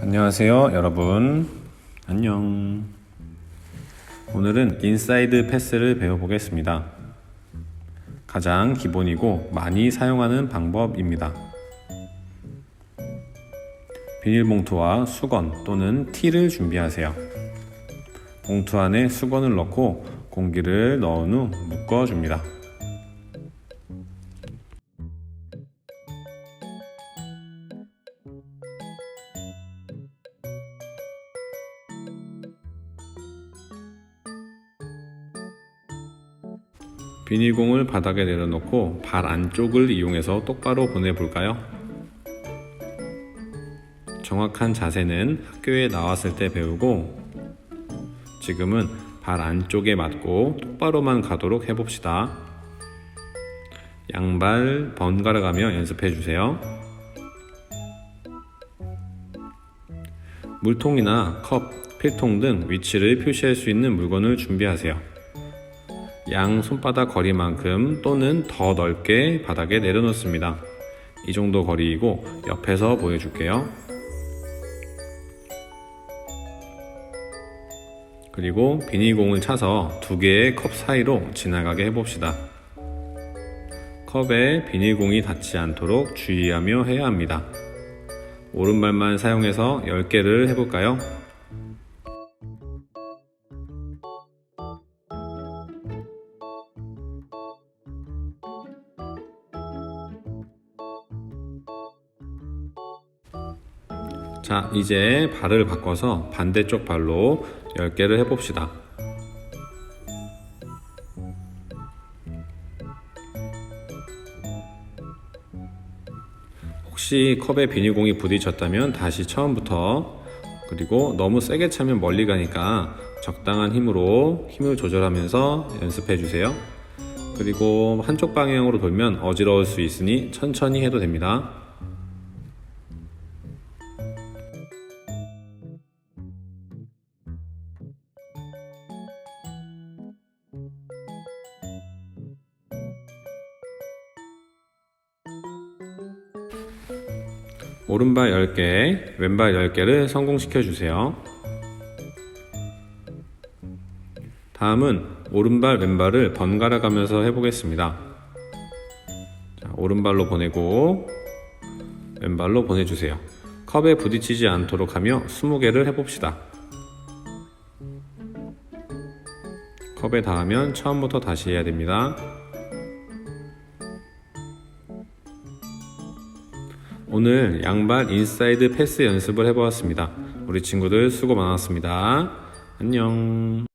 안녕하세요, 여러분. 안녕. 오늘은 인사이드 패스를 배워보겠습니다. 가장 기본이고 많이 사용하는 방법입니다. 비닐봉투와 수건 또는 티를 준비하세요. 봉투 안에 수건을 넣고 공기를 넣은 후 묶어줍니다. 비닐공을 바닥에 내려놓고 발 안쪽을 이용해서 똑바로 보내볼까요? 정확한 자세는 학교에 나왔을 때 배우고 지금은 발 안쪽에 맞고 똑바로만 가도록 해봅시다. 양발 번갈아 가며 연습해 주세요. 물통이나 컵, 필통 등 위치를 표시할 수 있는 물건을 준비하세요. 양 손바닥 거리만큼 또는 더 넓게 바닥에 내려놓습니다. 이 정도 거리이고 옆에서 보여줄게요. 그리고 비닐공을 차서 두 개의 컵 사이로 지나가게 해봅시다. 컵에 비닐공이 닿지 않도록 주의하며 해야 합니다. 오른발만 사용해서 10개를 해볼까요? 자, 이제 발을 바꿔서 반대쪽 발로 10개를 해봅시다. 혹시 컵에 비닐공이 부딪혔다면 다시 처음부터 그리고 너무 세게 차면 멀리 가니까 적당한 힘으로 힘을 조절하면서 연습해 주세요. 그리고 한쪽 방향으로 돌면 어지러울 수 있으니 천천히 해도 됩니다. 오른발 10개, 왼발 10개를 성공시켜 주세요. 다음은 오른발, 왼발을 번갈아 가면서 해보겠습니다. 자, 오른발로 보내고, 왼발로 보내주세요. 컵에 부딪히지 않도록 하며 20개를 해봅시다. 컵에 닿으면 처음부터 다시 해야 됩니다. 오늘 양발 인사이드 패스 연습을 해보았습니다. 우리 친구들 수고 많았습니다. 안녕.